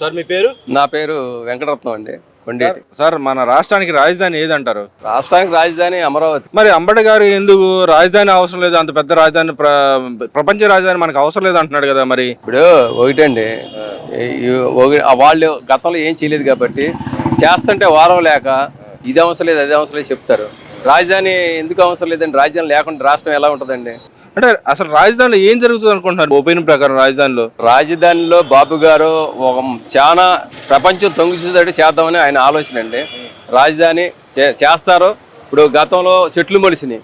Sir మీ పేరు? నా పేరు వెంకటరత్నం అండి కొండేటి. సార్ మన రాష్ట్రానికి రాజధాని ఏదంటారు? రాష్ట్రానికి రాజధాని అమరావతి. మరి అంబటి గారు ఎందుకు రాజధాని అవసరం లేదు అంత పెద్ద రాజధాని ప్ర- ప్రపంచ రాజధాని మనకు అవసరం లేదు అంటున్నాడు కదా మరి? ఇప్పుడు ఒకటండి వాళ్ళు గతంలో ఏం చేయలేదు కాబట్టి చేస్తుంటే వారం లేక ఇది అవసరం లేదు అది అవసరం లేదు చెప్తారు. రాజధాని ఎందుకు అవసరం లేదండి? రాజధాని లేకుండా రాష్ట్రం ఎలా ఉంటుందండి? అంటే అసలు రాజధానిలో ఏం జరుగుతుంది అనుకుంటున్నారు? ఒపీనియన్ ప్రకారం రాజధానిలో. రాజధానిలో బాబు గారు ఒక చాలా ప్రపంచం తొంగిసేటట్టు చేద్దామని ఆయన ఆలోచన అండి. రాజధాని చే- చేస్తారు. ఇప్పుడు గతంలో చెట్లు మొలిసినాయి.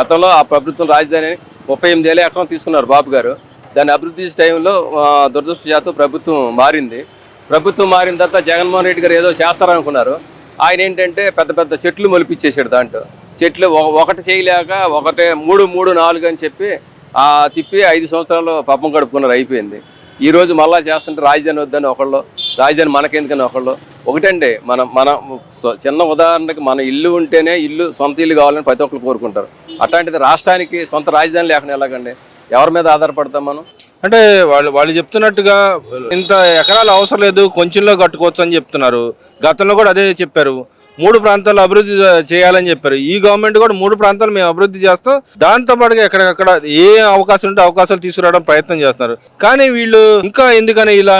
గతంలో ఆ ప్రభుత్వం రాజధాని ముప్పై ఎనిమిది ఏళ్ళ ఎకరం తీసుకున్నారు బాబు గారు. దాన్ని అభివృద్ధి టైంలో దురదృష్టజాతం ప్రభుత్వం మారింది. ప్రభుత్వం మారిన తర్వాత జగన్మోహన్ రెడ్డి గారు ఏదో చేస్తారనుకున్నారు. ఆయన ఏంటంటే పెద్ద పెద్ద చెట్లు మొలిపించేసాడు దాంట్లో. చెట్లు ఒక- ఒకటి చేయలేక ఒకటే మూడు మూడు నాలుగు అని చెప్పి ఆ తిప్పి ఐదు సంవత్సరాలు పాపం గడుపుకున్నారు అయిపోయింది. ఈరోజు మళ్ళీ మళ్ళా చేస్తుంటే రాజధాని వద్దని ఒకళ్ళు రాజధాని మనకెందుకని ఒకళ్ళు. ఒకటండి మన మన సొ- చిన్న ఉదాహరణకి మన ఇల్లు ఉంటేనే ఇల్లు సొంత ఇల్లు కావాలని ప్రతి ఒక్కరు కోరుకుంటారు. అట్లాంటిది రాష్ట్రానికి సొంత రాజధాని లేకుండా ఎలాగండి? ఎవరి మీద ఆధారపడతాం మనం? అంటే వాళ్ళు వాళ్ళు చెప్తున్నట్టుగా ఇంత ఎకరాలు అవసరం లేదు కొంచెంలో కట్టుకోవచ్చు అని చెప్తున్నారు. గతంలో కూడా అదే చెప్పారు. మూడు ప్రాంతాల్లో అభివృద్ధి చేయాలని చెప్పారు. ఈ గవర్నమెంట్ కూడా మూడు ప్రాంతాలు మేము అభివృద్ధి చేస్తాం దాంతో పాటుగా ఎక్కడికక్కడ ఏ అవకాశం ఉంటే అవకాశాలు తీసుకురావడం ప్రయత్నం చేస్తున్నారు. కానీ వీళ్ళు ఇంకా ఎందుకని ఇలా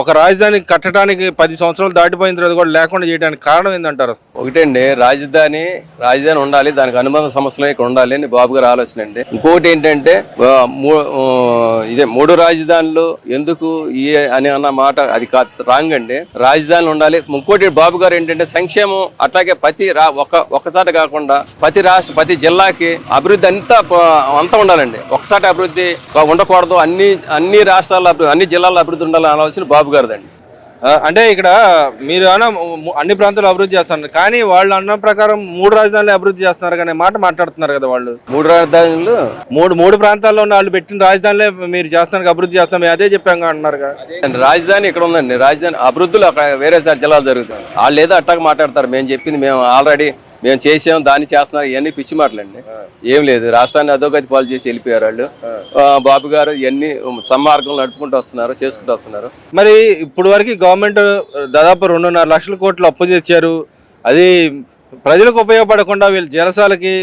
ఒక రాజధాని కట్టడానికి పది సంవత్సరాలు దాటిపోయిన తర్వాత కూడా లేకుండా చేయడానికి కారణం ఏంటంటారు ఒకటండి రాజధాని రాజధాని ఉండాలి దానికి అనుబంధ సంస్థలు ఇక్కడ ఉండాలి అని బాబు గారు ఆలోచన అండి. ఇంకోటి ఏంటంటే మూ- ఇదే మూడు రాజధానులు ఎందుకు ఈ అని అన్న మాట అది రాంగ్ అండి. రాజధానులు ఉండాలి. ఇంకోటి బాబు గారు ఏంటంటే సంక్షేమం అట్లాగే ప్రతి రా ఒక ఒక్కసారి కాకుండా ప్రతి రాష్ట్ర ప్రతి జిల్లాకి అభివృద్ధి అంతా అంతా ఉండాలండి. ఒకసారి అభివృద్ధి ఉండకూడదు. అన్ని అన్ని రాష్ట్రాల అభివృద్ధి అన్ని జిల్లాల అభివృద్ధి ఉండాలని ఆలోచన బాబు గారిదండి. అంటే ఇక్కడ మీరు అన్న అన్ని ప్రాంతాలు అభివృద్ధి చేస్తున్నారు. కానీ వాళ్ళు అన్న ప్రకారం మూడు రాజధానులు అభివృద్ధి చేస్తున్నారు అనే మాట మాట్లాడుతున్నారు కదా వాళ్ళు. మూడు రాజధానులు? మూడు మూడు ప్రాంతాల్లో ఉన్న వాళ్ళు పెట్టిన రాజధానులే మీరు చేస్తున్నారు అభివృద్ధి చేస్తాం అదే చెప్పాం అంటున్నారుగా రాజధాని ఇక్కడ ఉందండి. రాజధాని అభివృద్ధులు అక్కడ వేరే సార్ జిల్లాలు జరుగుతాయి. వాళ్ళు ఏదో అట్టాగా మాట్లాడతారు. మేము చెప్పింది మేము ఆల్రెడీ మేము చేసాం దాన్ని చేస్తున్నారు ఇవన్నీ పిచ్చి మాటలండి. ఏం లేదు రాష్ట్రాన్ని అధోగతి పాలు చేసి వెళ్ళిపోయారు వాళ్ళు. బాబు గారు ఇవన్నీ సన్మార్గంలో నడుపుకుంటూ వస్తున్నారు చేసుకుంటూ వస్తున్నారు. మరి ఇప్పుడు వరకు గవర్నమెంట్ దాదాపు రెండున్నర లక్షల కోట్లు అప్పు తెచ్చారు. అది ప్రజలకు ఉపయోగపడకుండా వీళ్ళు జలసాలకి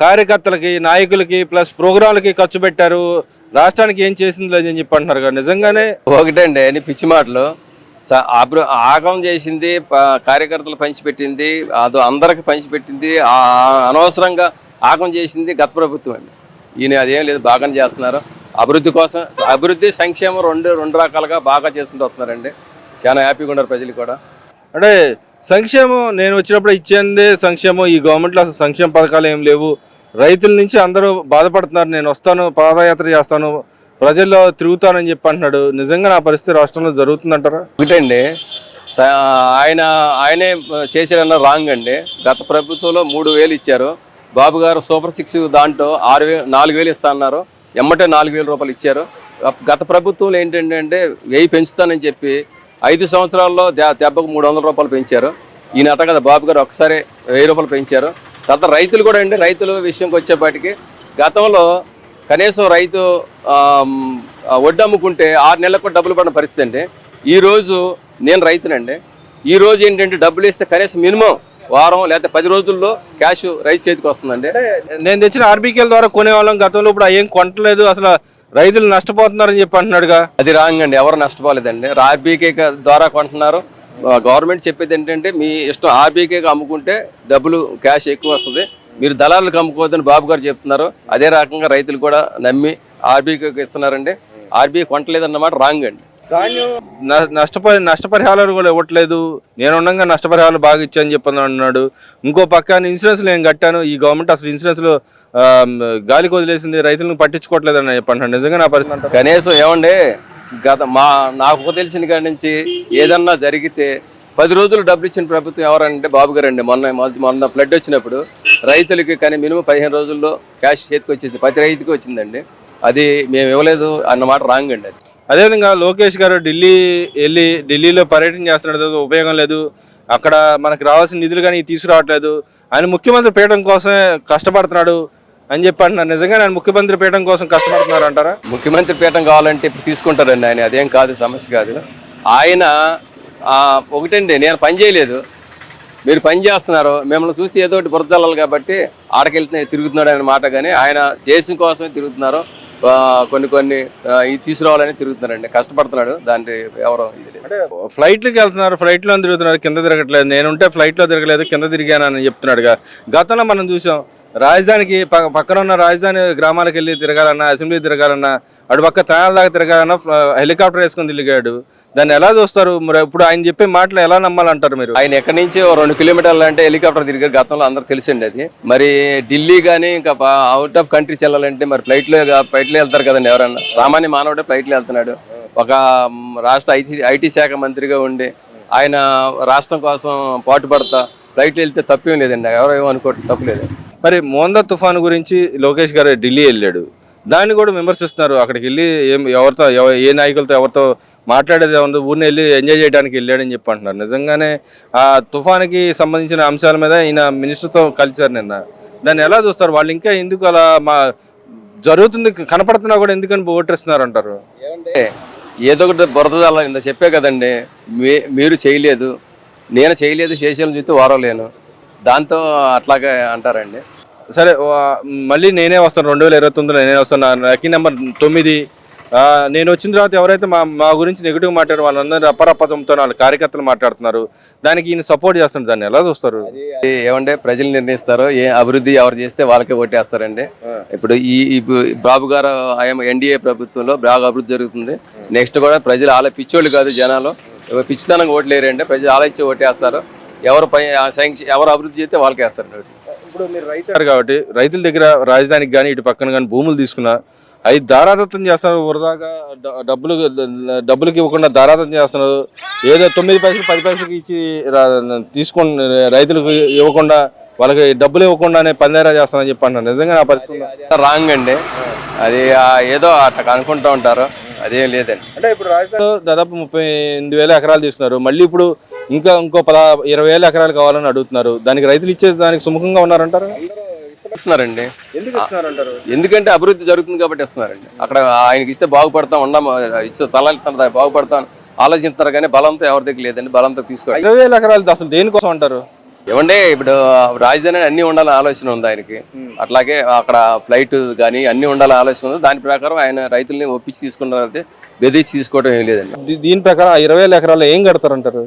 కార్యకర్తలకి నాయకులకి ప్లస్ ప్రోగ్రాంలకి ఖర్చు పెట్టారు. రాష్ట్రానికి ఏం చేసింది లేదని చెప్పి అంటున్నారు నిజంగానే ఒకటండి అన్ని పిచ్చి మాటలు. స- ఆగం చేసింది కార్యకర్తలు పంచిపెట్టింది అది అందరికి పంచిపెట్టింది అనవసరంగా ఆగం చేసింది గత ప్రభుత్వం అండి. ఈయన అదేం లేదు బాగానే చేస్తున్నారు. అభివృద్ధి కోసం అభివృద్ధి సంక్షేమం రెండు రెండు రకాలుగా బాగా చేసుకుంటూ వస్తున్నారండి. చాలా హ్యాపీగా ఉన్నారు ప్రజలు కూడా. అంటే సంక్షేమం నేను వచ్చినప్పుడు ఇచ్చేందే సంక్షేమం ఈ గవర్నమెంట్లో అసలు సంక్షేమ పథకాలు ఏం లేవు. రైతుల నుంచి అందరూ బాధపడుతున్నారు. నేను వస్తాను పాదయాత్ర చేస్తాను ప్రజల్లో తిరుగుతానని చెప్పి అంటున్నాడు. నిజంగా నా పరిస్థితి రాష్ట్రంలో జరుగుతుందంటారా? ఒకటండి స- ఆయన ఆయనే చేశారన్న రాంగ్ అండి. గత ప్రభుత్వంలో మూడు వేలు ఇచ్చారు. బాబు గారు సూపర్ సిక్స్ దాంట్లో ఆరు వేలు నాలుగు వేలు ఇస్తా అన్నారు. ఎమ్మటే నాలుగు వేల రూపాయలు ఇచ్చారు. గత- ప్రభుత్వంలో ఏంటంటే అంటే వెయ్యి పెంచుతానని చెప్పి ఐదు సంవత్సరాల్లో దెబ్బకు మూడు వందల రూపాయలు పెంచారు. ఈయన అట కదా బాబు గారు ఒకసారి వెయ్యి రూపాయలు పెంచారు. తర్వాత రైతులు కూడా అండి రైతుల విషయంకి వచ్చేపాటికి గతంలో కనీసం రైతు ఆమ్, ఆ, వడ్డు అమ్ముకుంటే ఆరు నెలలకు డబ్బులు పడిన పరిస్థితి అండి ఈ రోజు నేను రైతునండి ఈ రోజు ఏంటంటే డబ్బులు ఇస్తే కనీసం మినిమం వారం లేకపోతే పది రోజుల్లో క్యాష్ రైతు చేతికి వస్తుందండి. నేను తెచ్చిన ఆర్బీకేల ద్వారా కొనేవాళ్ళం గతంలో ఇప్పుడు ఏం కొనట్లేదు అసలు రైతులు నష్టపోతున్నారని చెప్పి అంటున్నాడుగా. అది రాంగ్ అండి ఎవరు నష్టపోలేదండి. ఆర్బీకే ద్వారా కొంటున్నారు. గవర్నమెంట్ చెప్పేది ఏంటంటే మీ ఇష్టం ఆర్బీకేకి అమ్ముకుంటే డబ్బులు క్యాష్ ఎక్కువ వస్తుంది. మీరు దళాలకు అమ్ముకోవద్దని బాబు గారు చెప్తున్నారు. అదే రకంగా రైతులు కూడా నమ్మి ఆర్బీకేకి ఇస్తున్నారండి. ఆర్బీఐ కొంటలేదన్నమాట రాంగ్ అండి. నష్టపరి నష్టపరిహారాలు కూడా ఇవ్వట్లేదు. నేను ఉండగా నష్టపరిహారాలు బాగా ఇచ్చాను చెప్పని అన్నాడు. ఇంకో పక్కన ఇన్సూరెన్స్ నేను కట్టాను. ఈ గవర్నమెంట్ అసలు ఇన్సూరెన్స్లో ఆ, గాలికి వదిలేసింది రైతులను పట్టించుకోవట్లేదని చెప్పి అంటున్నాడు నిజంగా నా పరిస్థితి? కనీసం ఏమండి గత మా నాకు తెలిసిన కాడి నుంచి ఏదన్నా జరిగితే పది రోజులు డబ్బులు ఇచ్చిన ప్రభుత్వం ఎవరంటే బాబు గారు అండి. మొన్న మొన్న- మొన్న ఫ్లడ్ వచ్చినప్పుడు రైతులకి కానీ మినిమం పదిహేను రోజుల్లో క్యాష్ చేతికి వచ్చేసింది. ప్రతి రైతుకి వచ్చిందండి. అది మేము ఇవ్వలేదు అన్నమాట రాంగ్ అండి అది. అదేవిధంగా లోకేష్ గారు ఢిల్లీ వెళ్ళి ఢిల్లీలో పర్యటన చేస్తున్నాడు ఉపయోగం లేదు. అక్కడ మనకు రావాల్సిన నిధులు కానీ తీసుకురావట్లేదు. ఆయన ముఖ్యమంత్రి పీఠం కోసమే కష్టపడుతున్నాడు అని చెప్పి అంటున్నారు. నిజంగా ఆయన ముఖ్యమంత్రి పీఠం కోసం కష్టపడుతున్నారు అంటారా ముఖ్యమంత్రి పీఠం కావాలంటే ఇప్పుడు తీసుకుంటారండి ఆయన. అదేం కాదు సమస్య కాదు. ఆయన ఒకటండి నేను పని చేయలేదు. మీరు పని చేస్తున్నారు. మిమ్మల్ని చూస్తే ఏదో ఒకటి బురదల్లాలి కాబట్టి ఆడకెళ్తే తిరుగుతున్నాడు అనే మాట కానీ ఆయన దేశం కోసమే తిరుగుతున్నారు. కొన్ని కొన్ని ఇది తీసుకురావాలని తిరుగుతున్నారండి. కష్టపడుతున్నాడు. దాని ఎవరో ఫ్లైట్లకు వెళ్తున్నారు. ఫ్లైట్లో తిరుగుతున్నారు? కింద తిరగట్లేదు. నేనుంటే ఫ్లైట్లో తిరగలేదు. కింద తిరిగానని చెప్తున్నాడుగా. గతంలో మనం చూసాం రాజధానికి పక్కన ఉన్న రాజధాని గ్రామాలకు వెళ్ళి తిరగాలన్నా అసెంబ్లీ తిరగాలన్నా అటు పక్క తాళాల దాకా తిరగాలన్నా హెలికాప్టర్ వేసుకొని తిరిగాడు. దాన్ని ఎలా చూస్తారు? మరి ఇప్పుడు ఆయన చెప్పే మాటలు ఎలా నమ్మాలంటారు మీరు? ఆయన ఎక్కడి నుంచి రెండు కిలోమీటర్లు అంటే హెలికాప్టర్ తిరిగారు గతంలో అందరూ తెలిసిండి అది. మరి ఢిల్లీ కానీ ఇంకా అవుట్ ఆఫ్ కంట్రీస్ వెళ్ళాలంటే మరి ఫ్లైట్లో ఫ్లైట్లో వెళ్తారు కదండి ఎవరన్నా. సామాన్య మానవుడే ఫ్లైట్లో వెళ్తున్నాడు. ఒక రాష్ట్ర ఐటీ ఐటీ శాఖ మంత్రిగా ఉండి ఆయన రాష్ట్రం కోసం పాటుపడతా ఫ్లైట్లో వెళ్తే తప్పేం లేదండి. ఎవరో ఏమో అనుకోవటం తప్పులేదు మరి మోందా తుఫాను గురించి లోకేష్ గారు ఢిల్లీ వెళ్ళాడు. దాన్ని కూడా విమర్శిస్తున్నారు. అక్కడికి వెళ్ళి ఏం ఎవరితో ఏ నాయకులతో ఎవరితో మాట్లాడేది ఏముంది? ఊరిని వెళ్ళి ఎంజాయ్ చేయడానికి వెళ్ళాడని చెప్పి అంటున్నారు. నిజంగానే ఆ తుఫానికి సంబంధించిన అంశాల మీద ఈయన మినిస్టర్తో కలిశారు నిన్న. దాన్ని ఎలా చూస్తారు? వాళ్ళు ఇంకా ఎందుకు అలా మా జరుగుతుంది కనపడుతున్నా కూడా ఎందుకని పోగొట్టేస్తున్నారు అంటారు ఏమంటే ఏదో ఒకటి బురద ఇంత చెప్పే కదండి మీ మీరు చేయలేదు నేను చేయలేదు చేసేయాలని చూస్తే వారలేను దాంతో అట్లాగే అంటారండి. సరే మళ్ళీ నేనే వస్తాను రెండు వేల ఇరవై తొమ్మిదిలో నేనే వస్తాను. లక్కీ నెంబర్ తొమ్మిది. నేను వచ్చిన తర్వాత ఎవరైతే మా మా గురించి నెగిటివ్ మాట్లాడారు వాళ్ళందరూ అప్పరప్పతంతో వాళ్ళ కార్యకర్తలు మాట్లాడుతున్నారు. దానికి ఈయన సపోర్ట్ చేస్తున్నారు దాన్ని ఎలా చూస్తారు? ఏమంటే ప్రజలు నిర్ణయిస్తారు ఏ అభివృద్ధి ఎవరు చేస్తే వాళ్ళకే ఓటేస్తారండి ఇప్పుడు ఈ ఇప్పుడు బాబు గారు ఆయన ఎన్డీఏ ప్రభుత్వంలో బాగా అభివృద్ధి జరుగుతుంది. నెక్స్ట్ కూడా ప్రజలు ఆలో పిచ్చోళ్ళు కాదు జనాలు. పిచ్చితనంగా ఓట్లేరంటే ప్రజలు ఆలోచించి ఓటేస్తారు. ఎవరు పై ఎవరు అభివృద్ధి చేస్తే వాళ్ళకి వేస్తారు ఇప్పుడు మీరు రైతు కాబట్టి రైతుల దగ్గర రాజధానికి కానీ ఇటు పక్కన కానీ భూములు తీసుకున్నా అవి దారాదత్తం చేస్తున్నారు వృధాగా డ- డబ్బులు డబ్బులకి ఇవ్వకుండా దారాదత్తం చేస్తున్నారు. ఏదో తొమ్మిది పైసలు పది పైసలకి ఇచ్చి తీసుకొని రైతులకు ఇవ్వకుండా వాళ్ళకి డబ్బులు ఇవ్వకుండానే పందేరా చేస్తానని చెప్పి అంటున్నారు. నిజంగా నా పరిస్థితి? రాంగ్ అండి. అది ఆ ఏదో అట్లా అనుకుంటూ ఉంటారు. అదేం లేదండి. అంటే ఇప్పుడు రాజధానిలో దాదాపు ముప్పై ఎనిమిది వేల ఎకరాలు తీసుకున్నారు. మళ్ళీ ఇప్పుడు ఇంకా ఇంకో పద ఇరవై వేల ఎకరాలు కావాలని అడుగుతున్నారు. దానికి రైతులు ఇచ్చే దానికి సుముఖంగా ఉన్నారంటారు? ఇస్తున్నారండి. ఎందుకంటే అభివృద్ధి జరుగుతుంది కాబట్టి ఇస్తున్నారండి. అక్కడ ఆయనకి ఇస్తే బాగుపడతాం ఉండం ఇచ్చే తల ఇస్తున్నారు బాగుపడతాం ఆలోచిస్తారు కానీ బలంతో ఎవరి దగ్గర లేదండి బలంతో తీసుకోవాలి ఇరవై వేల ఎకరాలు అసలు దేనికోసం అంటారు? ఏమంటే ఇప్పుడు రాజధాని అన్ని ఉండాలని ఆలోచన ఉంది ఆయనకి. అట్లాగే అక్కడ ఫ్లైట్ కానీ అన్ని ఉండాలని ఆలోచన ఉంది. దాని ప్రకారం ఆయన రైతుల్ని ఒప్పించి తీసుకున్నారు బెదిరించి తీసుకోవడం ఏం లేదండి. దీని ప్రకారం ఆ ఇరవై వేల ఎకరాలు ఏం కడతారంటారు?